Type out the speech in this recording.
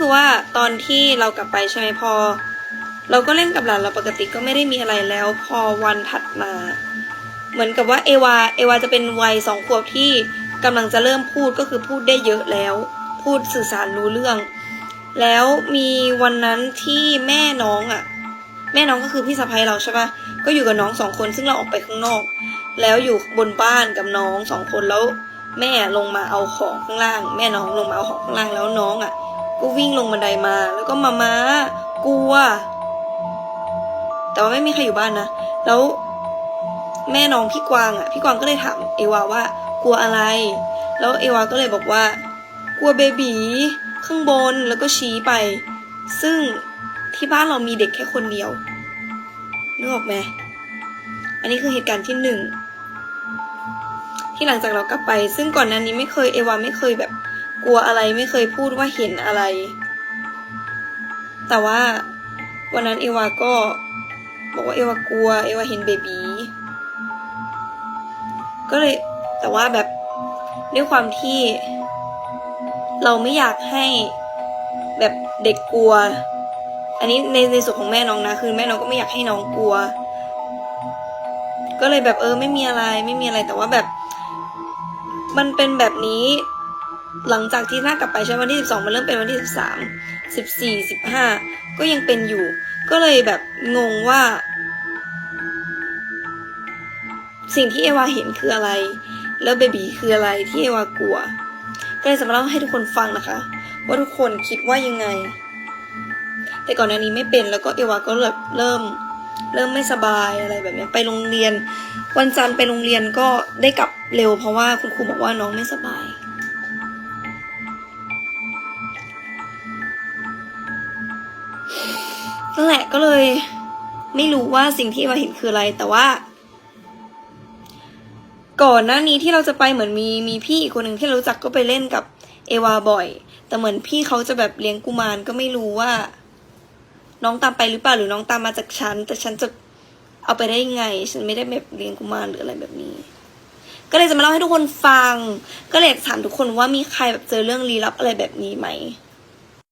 คือว่าตอนที่เรากลับไปใช่ไหมพอ เราก็เล่นกับหลานเราปกติก็ไม่ได้มีอะไรแล้ว พอวันถัดมา เหมือนกับว่าเอวาเอวาจะเป็นวัยสองขวบที่กำลังจะเริ่มพูดก็คือพูดได้เยอะแล้ว พูดสื่อสารรู้เรื่อง แล้วมีวันนั้นที่แม่น้องอะ่ะ แม่น้องก็คือพี่สะพ้ยเราใช่ปะก็อยู่กับน้องสองคนซึ่งเราออกไปข้างนอก แล้วอยู่บนบ้านกับน้องสองคนแล้วแม่ลงมาเอาของข้างล่าง แม่น้องลงมาเอาของข้างล่างแล้วน้องอะ่ะ ก็วิ่งลงบันไดมา แล้วก็มาม้ากลัว แต่ว่าไม่มีใครอยู่บ้านนะ แล้วแม่น้องพี่กวางอะ พี่กวางก็เลยถามเอวาว่ากลัวอะไร แล้วเอวาก็เลยบอกว่า กลัวเบบีข้างบนแล้วก็ชี้ไป ซึ่งที่บ้านเรามีเด็กแค่คนเดียวนึกออกไหมอันนี้คือเหตุการณ์ที่หนึ่งที่หลังจากเรากลับไป ซึ่งก่อนหน้านี้ไม่เคยเอวาไม่เคยแบบ กลัวอะไรไม่เคยพูดว่าเห็นอะไร แต่ว่าวันนั้นเอวาก็บอกว่าเอวากลัว เอวาเห็นเบบีก็เลยแต่ว่าแบบด้วยความที่ เราไม่อยากให้แบบเด็กกลัว อันนี้ในในส่วนของแม่น้องนะคือแม่น้องก็ไม่อยากให้น้องกลัว ก็เลยแบบเออไม่มีอะไรไม่มีอะไรแต่ว่าแบบ มันเป็นแบบนี้ หลังจากที่หน้ากลับไปใช่วันที่สิบสองมันเริ่มเป็นวันที่สิบสามสิบสี่สิบห้าก็ยังเป็นอยู่ ก็เลยแบบงงว่า สิ่งที่เอวาเห็นคืออะไร แล้วเบบีคืออะไรที่เอวากลัว ก็เลยจะมาเล่าให้ทุกคนฟังนะคะ ว่าทุกคนคิดว่ายังไง แต่ก่อนหน้านี้ไม่เป็นแล้วก็เอวาก็แบบเริ่ม เริ่มไม่สบายอะไรแบบนี้ไปโรงเรียน วันจันทร์ไปโรงเรียนก็ได้กลับเร็ว เพราะว่าคุณครูบอกว่าน้องไม่สบาย นั่นแหละก็เลย ไม่รู้ว่าสิ่งที่เอวาเห็นคืออะไร แต่ว่า ก่อนหน้านี้ที่เราจะไปเหมือนมีมีพี่อีกคนหนึ่งที่เรารู้จักก็ไปเล่นกับเอวาบ่อย แต่เหมือนพี่เขาจะแบบเลี้ยงกุมารก็ไม่รู้ว่า น้องตามไปหรือเปล่าหรือน้องตามมาจากฉันแต่ฉันจะเอาไปได้ยังไง ฉันไม่ได้แบบเลี้ยงกุมารหรืออะไรแบบนี้ ก็เลยจะมาเล่าให้ทุกคนฟัง ก็เลยถามทุกคนว่ามีใครแบบเจอเรื่องลี้ลับอะไรแบบนี้ไหม